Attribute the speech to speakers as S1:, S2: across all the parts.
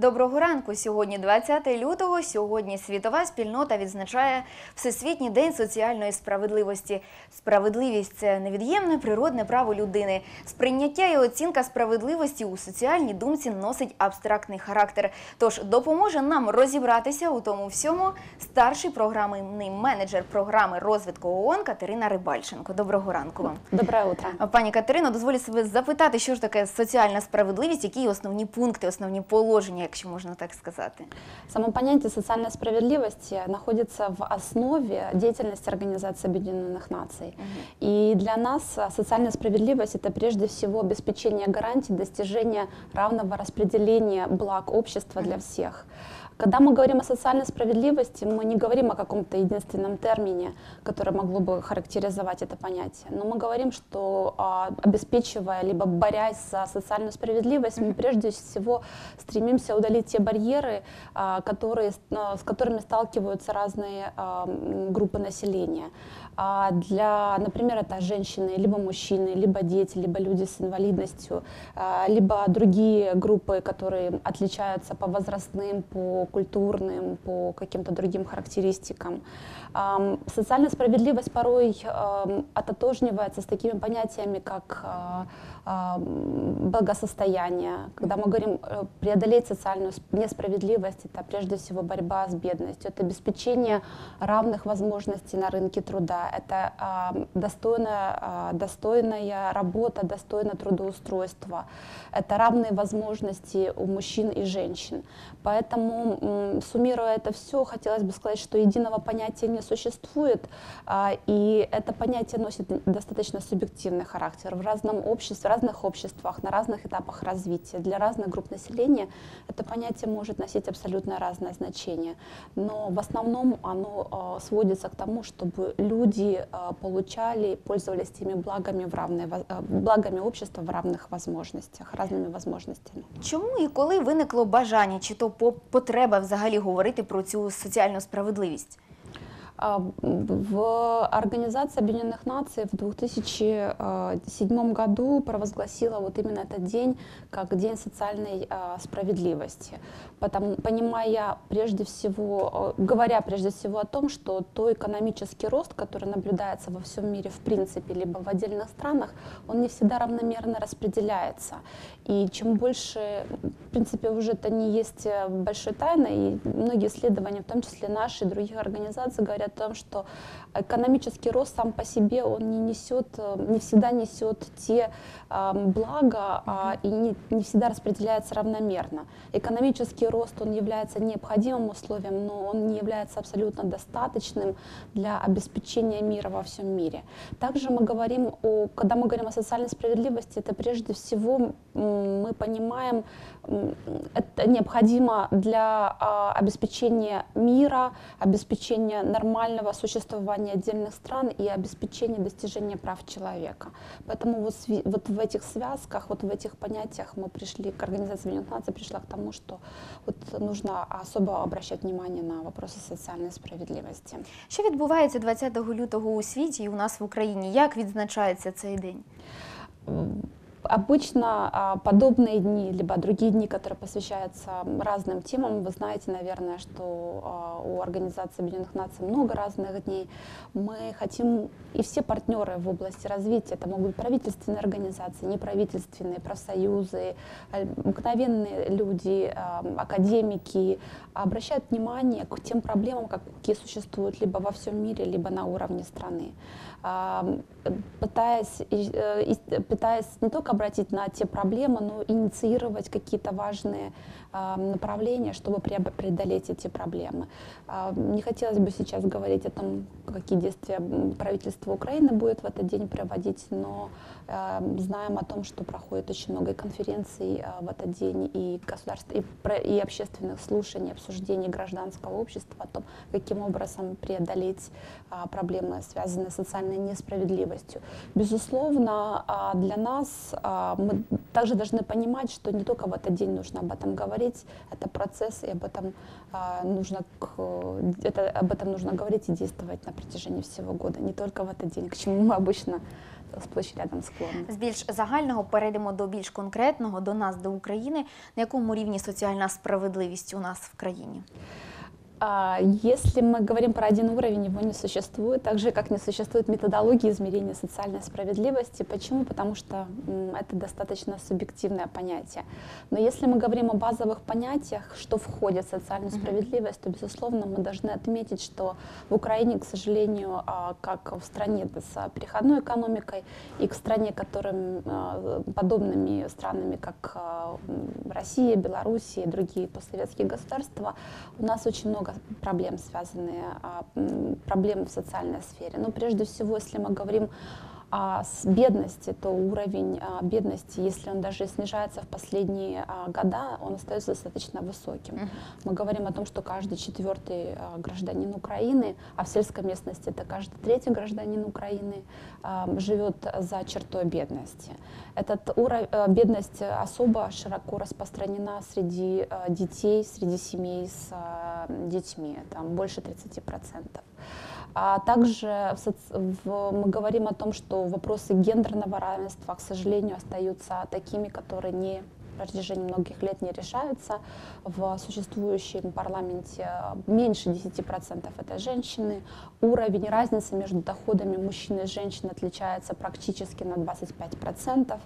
S1: Доброго ранку. Сьогодні 20 лютого. Сьогодні світова спільнота відзначає Всесвітній день соціальної справедливості. Справедливість це невід'ємне природне право людини. Сприйняття і оцінка справедливості у соціальній думці носить абстрактний характер. Тож допоможе нам розібратися у тому всьому старший програмний менеджер програми розвитку ООН Катерина Рибальченко. Доброго ранку вам.
S2: Доброе утро.
S1: Пані Катерино, дозволю себе запитати, що ж таке соціальна справедливість, які основні пункти, основні положення, якщо можна так сказати.
S2: Само понятие социальной справедливости находится в основе деятельности Организации Объединенных Наций. И для нас а, социальная справедливость это прежде всего обеспечение гарантий достижения равного распределения благ общества для всех. Когда мы говорим о социальной справедливости, мы не говорим о каком-то единственном термине, которое могло бы характеризовать это понятие. Но мы говорим, что а, обеспечивая либо борясь за социальную справедливость, мы прежде всего стремимся удалить те барьеры, а, которые, а, с которыми сталкиваются разные группы населения. Для, например, это женщины, либо мужчины, либо дети, либо люди с инвалидностью, либо другие группы, которые отличаются по возрастным, по культурным, по каким-то другим характеристикам. Социальная справедливость порой ототожнивается с такими понятиями, как а, а, благосостояние. Когда мы говорим э, преодолеть социальную сп- несправедливость, это прежде всего борьба с бедностью, это обеспечение равных возможностей на рынке труда, это достойная, а, достойная работа, достойное трудоустройство, это равные возможности у мужчин и женщин. Поэтому, суммируя это все, хотелось бы сказать, что единого понятия не существует, а, и это понятие носит достаточно субъективный характер. В разном обществе, в разных обществах, на разных этапах развития, для разных групп населения это понятие может носить абсолютно разное значение. Но в основном оно а, сводится к тому, чтобы люди а, получали, пользовались теми благами, в равной, во- а, благами общества в равных возможностях, разными возможностями.
S1: Чому і коли виникло бажання, чи то по- потреба взагалі говорити про цю соціальну справедливість?
S2: а, В Организации Объединенных Наций в 2007 году провозгласила вот именно этот день как День социальной а, справедливости. Потому, понимая прежде всего, говоря прежде всего о том, что то экономический рост, который наблюдается во всем мире в принципе, либо в отдельных странах, он не всегда равномерно распределяется. И чем больше, в принципе, уже это не есть э, большой тайной, и многие исследования, в том числе наши и других организаций, говорят о том, что экономический рост сам по себе, он не несет, э, не всегда несет те э, блага а, и не, не всегда распределяется равномерно. Экономический рост, он является необходимым условием, но он не является абсолютно достаточным для обеспечения мира во всем мире. Также мы говорим о, когда мы говорим о социальной справедливости, это прежде всего мы понимаем, это необходимо для а, обеспечения мира, обеспечения нормального существования отдельных стран и обеспечения достижения прав человека. Поэтому вот, сви- вот в этих связках, вот в этих понятиях мы пришли к Организации Объединенных Наций, пришла к тому, что вот нужно особо обращать внимание на вопросы социальной справедливости.
S1: Що відбувається 20 лютого у світі і у нас в Україні? Як відзначається цей день?
S2: Обычно а, подобные дни, либо другие дни, которые посвящаются разным темам, вы знаете, наверное, что а, у Организации Объединенных Наций много разных дней. Мы хотим, и все партнеры в области развития, это могут быть правительственные организации, неправительственные, профсоюзы, а, обыкновенные люди, академики, обращают внимание к тем проблемам, какие существуют либо во всем мире, либо на уровне страны пытаясь, э, пытаясь не только обратить на те проблемы, но и инициировать какие-то важные а, направления, чтобы преодолеть эти проблемы. А, Не хотелось бы сейчас говорить о том, какие действия правительство Украины будет в этот день проводить, но а, знаем о том, что проходит очень много конференций а, в этот день, и, государств, и, и общественных слушаний, обсуждений гражданского общества о том, каким образом преодолеть а, проблемы, связанные с социальной несправедливостью. Безусловно, а, для нас мы также должны понимать, что не только в этот день нужно об этом говорить, это процесс, и об этом а, нужно, к- это, об этом нужно говорить и действовать на протяжении всего года, не только в этот день, к чему мы обычно сплошь и рядом склонны.
S1: З більш загального перейдемо до більш конкретного, до нас, до України. На якому рівні соціальна справедливість у нас в країні?
S2: А, Если мы говорим про один уровень, его не существует, так же, как не существует методологии измерения социальной справедливости. Почему? Потому что это достаточно субъективное понятие. Но если мы говорим о базовых понятиях, что входит в социальную справедливость, то, безусловно, мы должны отметить, что в Украине, к сожалению, а, как в стране с переходной экономикой и к стране, которым а, подобными странами, как Россия, Белоруссия и другие постсоветские государства, у нас очень много проблем, связанные, а, проблемы в социальной сфере. Но прежде всего, если мы говорим о с бедности, то уровень а, бедности, если он даже снижается в последние а, года, он остается достаточно высоким. Мы говорим о том, что каждый четвертый а, гражданин Украины, а в сельской местности это каждый третий гражданин Украины, а, живет за чертой бедности. Этот уровень бедность особо широко распространена среди а, детей, среди семей с а, детьми, там больше 30%. А также в мы говорим о том, что вопросы гендерного равенства, к сожалению, остаются такими, которые не в протяжении многих лет не решаются. В существующем парламенте меньше 10% это женщины. Уровень разницы между доходами мужчин и женщин отличается практически на 25%.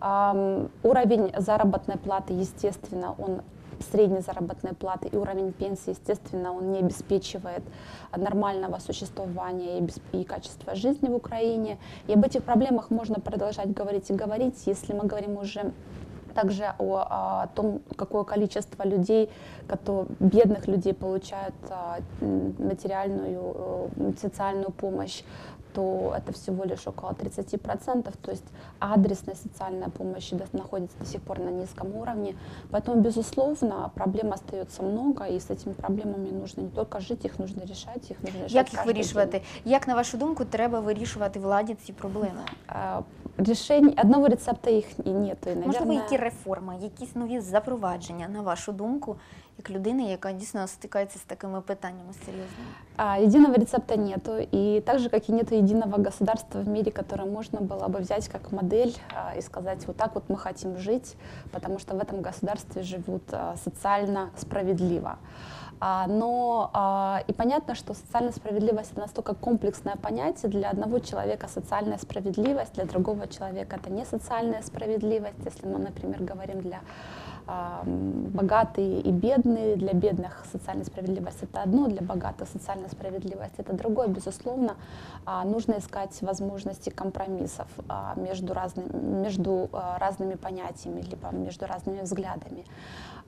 S2: Ам, Уровень заработной платы, естественно, он средней заработной платы и уровень пенсии, естественно, он не обеспечивает нормального существования и, качества жизни в Украине. И об этих проблемах можно продолжать говорить и говорить, если мы говорим уже также о, о том, какое количество людей, кото- бедных людей получают а, материальную, э, социальную помощь, то это всего лишь около 30%, то есть адресная социальная помощь до- находится до сих пор на низком уровне. Поэтому, безусловно, проблем остается много, и с этими проблемами нужно не только жить, их нужно решать, их нужно решать
S1: Як їх
S2: каждый день.
S1: вирішувати? Як на вашу думку треба вирішувати владі ці проблеми?
S2: А, Решений, одного рецепта их и нету. И,
S1: Можливо,
S2: наверное,
S1: які реформи, якісь нові запровадження, на вашу думку, як людини, яка дійсно стикається з такими питаннями серйозними?
S2: А, Единого рецепта нету, и так же, как и нету единого государства в мире, которое можно было бы взять как модель а, и сказать, вот так вот мы хотим жить, потому что в этом государстве живут а, социально справедливо. А, Но а, и понятно, что социальная справедливость это настолько комплексное понятие. Для одного человека социальная справедливость, для другого человека это не социальная справедливость. Если мы, например, говорим для богатые и бедные. Для бедных социальная справедливость это одно, для богатых социальная справедливость это другое. Безусловно, а, нужно искать возможности компромиссов а, между, разными, между а, разными понятиями, либо между разными взглядами.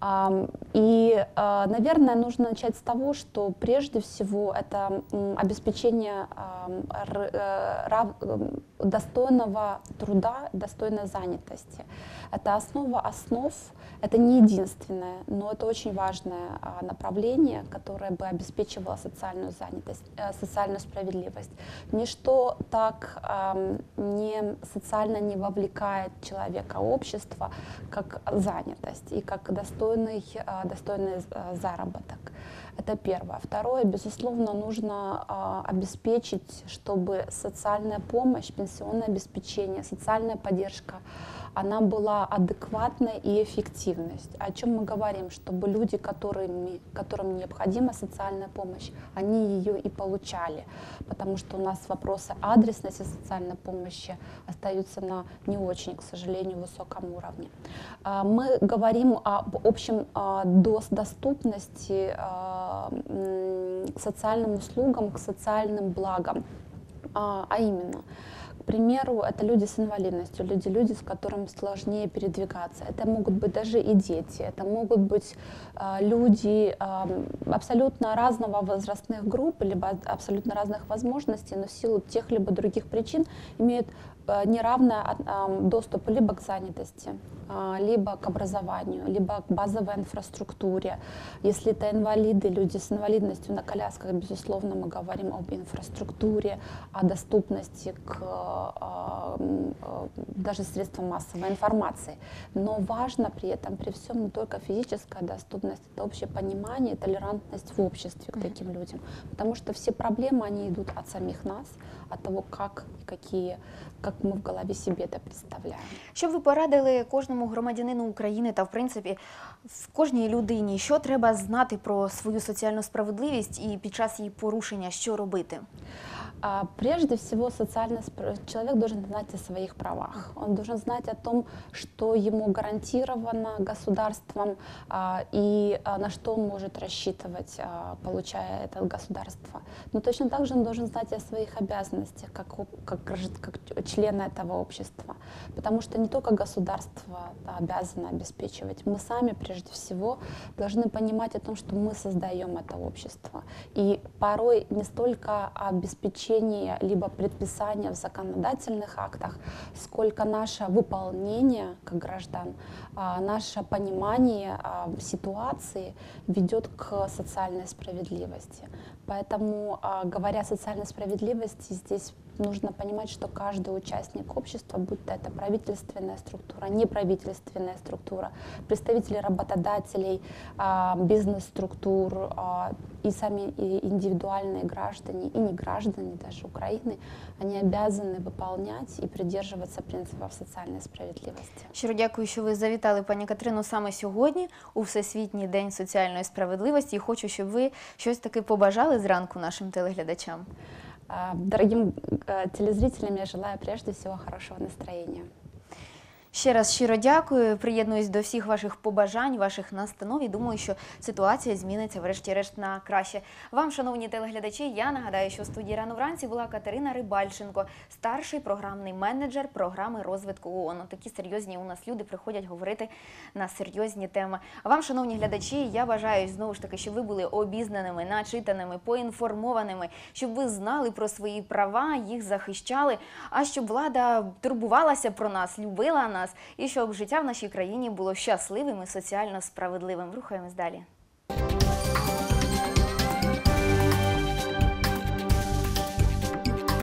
S2: Ам, И, а, наверное, нужно начать с того, что прежде всего это обеспечение э, достойного труда, достойной занятости. Это основа основ, это не единственное, но это очень важное а, направление, которое бы обеспечивало социальную занятость, э, социальную справедливость. Ничто так не социально не вовлекает человека, общество, как занятость и как достойный, а, достойный э, заработок. Это первое. Второе, безусловно, нужно а, обеспечить, чтобы социальная помощь, пенсионное обеспечение, социальная поддержка, она была адекватной и эффективность. О чем мы говорим? Чтобы люди, которыми, которым необходима социальная помощь, они ее и получали. Потому что у нас вопросы адресности социальной помощи остаются на не очень, к сожалению, высоком уровне. А, Мы говорим об общем а, дос- доступности а, к социальным услугам, к социальным благам. А а именно, примеру, это люди с инвалидностью, люди, люди, с которыми сложнее передвигаться. Это могут быть даже и дети, это могут быть а, люди а, абсолютно разного возрастных групп, либо абсолютно разных возможностей, но в силу тех либо других причин имеют а, неравный а, доступ либо к занятости, а, либо к образованию, либо к базовой инфраструктуре. Если это инвалиды, люди с инвалидностью на колясках, безусловно, мы говорим об инфраструктуре, о доступности к э, даже средства массовой информации. Но важно при этом, при всем, не только физическая доступность, это общее понимание и толерантность в обществе к таким людям. Потому что все проблемы, они идут от самих нас, от того, как и какие, как мы в голове себе это представляем.
S1: Що б ви порадили кожному громадянину України та, в принципі, в кожній людині, що треба знати про свою соціальну справедливість і під час її порушення, що робити?
S2: А, Прежде всего, социально человек должен знать о своих правах. Он должен знать о том, что ему гарантировано государством а, и а, на что он может рассчитывать, получая это от государства. Но точно так же он должен знать о своих обязанностях как, как, как члена этого общества. Потому что не только государство да, обязано обеспечивать, мы сами прежде всего должны понимать о том, что мы создаем это общество. И порой не столько обеспечение либо предписания в законодательных актах, сколько наше выполнение как граждан, а, наше понимание а, ситуации ведет к социальной справедливости. Поэтому, а, говоря о социальной справедливости, здесь нужно понимать, что каждый участник общества, будь то это правительственная структура, неправительственная структура, представители работодателей, а, бизнес-структур а, и сами и индивидуальные граждане, и не граждане даже Украины, они обязаны выполнять и придерживаться принципов социальной справедливости.
S1: Щиро дякую, що ви завітали, пані Катерину, саме сьогодні у Всесвітній день соціальної справедливості. І хочу, щоб ви щось таки побажали зранку нашим телеглядачам.
S2: А, Дорогим э, телезрителям я желаю прежде всего хорошего настроения.
S1: Ще раз щиро дякую. Приєднуюсь до всіх ваших побажань, ваших настанов і думаю, що ситуація зміниться врешті-решт на краще. Вам, шановні телеглядачі, я нагадаю, що в студії рано вранці була Катерина Рибальченко, старший програмний менеджер програми розвитку ООН. Такі серйозні у нас люди приходять говорити на серйозні теми. А вам, шановні глядачі, я бажаю знову ж таки, щоб ви були обізнаними, начитаними, поінформованими, щоб ви знали про свої права, їх захищали, а щоб влада турбувалася про нас, любила нас, і щоб життя в нашій країні було щасливим і соціально справедливим. Рухаємось далі.